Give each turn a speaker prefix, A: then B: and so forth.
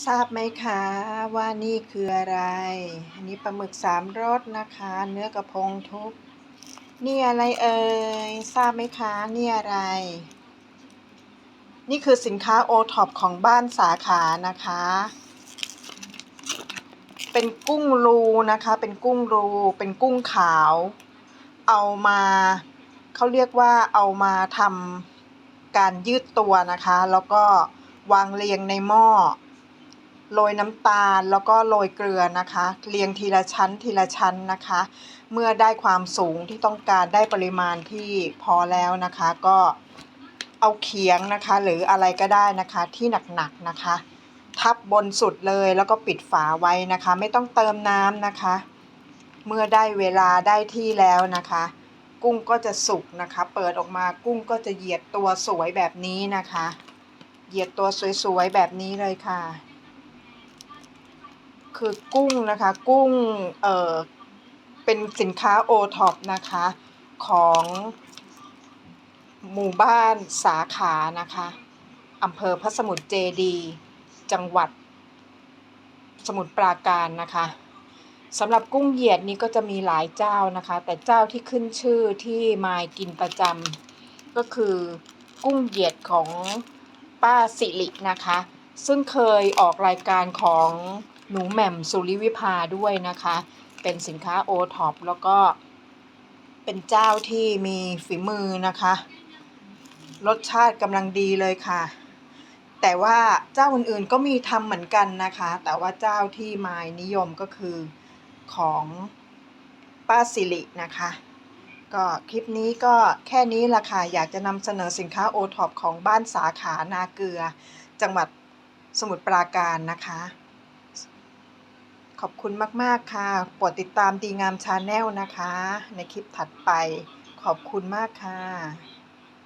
A: ทราบไหมคะว่านี่คืออะไร อันนี้ปลาหมึกสามรสนะคะ เนื้อกระพงทุบนี่อะไรเอ่ยทราบไหมคะนี่อะไร นี่คือสินค้าโอท็อปของบ้านสาขานะคะ เป็นกุ้งรูนะคะ เป็นกุ้งรู เป็นกุ้งขาว เอามาเขาเรียกว่าเอามาทำการยืดตัวนะคะ แล้วก็วางเรียงในหม้อ โรยน้ำตาลแล้วก็โรยเกลือนะคะ เรียงทีละชั้นทีละชั้นนะคะ เมื่อได้ความสูงที่ต้องการได้ปริมาณที่พอแล้วนะคะ ก็เอาเขียงนะคะ หรืออะไรก็ได้นะคะที่หนักๆนะคะ ทับบนสุดเลยแล้วก็ปิดฝาไว้นะคะ ไม่ต้องเติมน้ำนะคะ เมื่อได้เวลาได้ที่แล้วนะคะ กุ้งก็จะสุกนะคะ เปิดออกมากุ้งก็จะเหยียดตัวสวยแบบนี้นะคะ เหยียดตัวสวยๆแบบนี้เลยค่ะ คือกุ้งนะคะ กุ้งเอ่อเป็นสินค้าโอท็อปนะคะ ของหมู่บ้านสาขานะคะอำเภอพระสมุทรเจดี จังหวัด สมุทรปราการนะคะสำหรับกุ้งเหยียดนี้ก็จะมีหลายเจ้านะคะ แต่เจ้าที่ขึ้นชื่อที่มายกินประจำก็คือกุ้งเหยียดของป้าสิรินะคะ ซึ่งเคยออกรายการของ หนูแหม่มสุริวิภาด้วยนะคะ เป็นสินค้าโอท็อปแล้วก็เป็นเจ้าที่มีฝีมือนะคะ รสชาติกำลังดีเลยค่ะ แต่ว่าเจ้าอื่นๆก็มีทำเหมือนกันนะคะ แต่ว่าเจ้าที่มายนิยมก็คือของป้าสิรินะคะก็คลิปนี้ก็แค่นี้ละค่ะ อยากจะนำเสนอสินค้าโอท็อปของบ้านสาขานาเกลือ จังหวัดสมุทรปราการนะคะ ขอบคุณมาก ๆ ค่ะโปรดติดตามดีงามชาแนลนะคะ ในคลิปถัดไป ขอบคุณมากค่ะ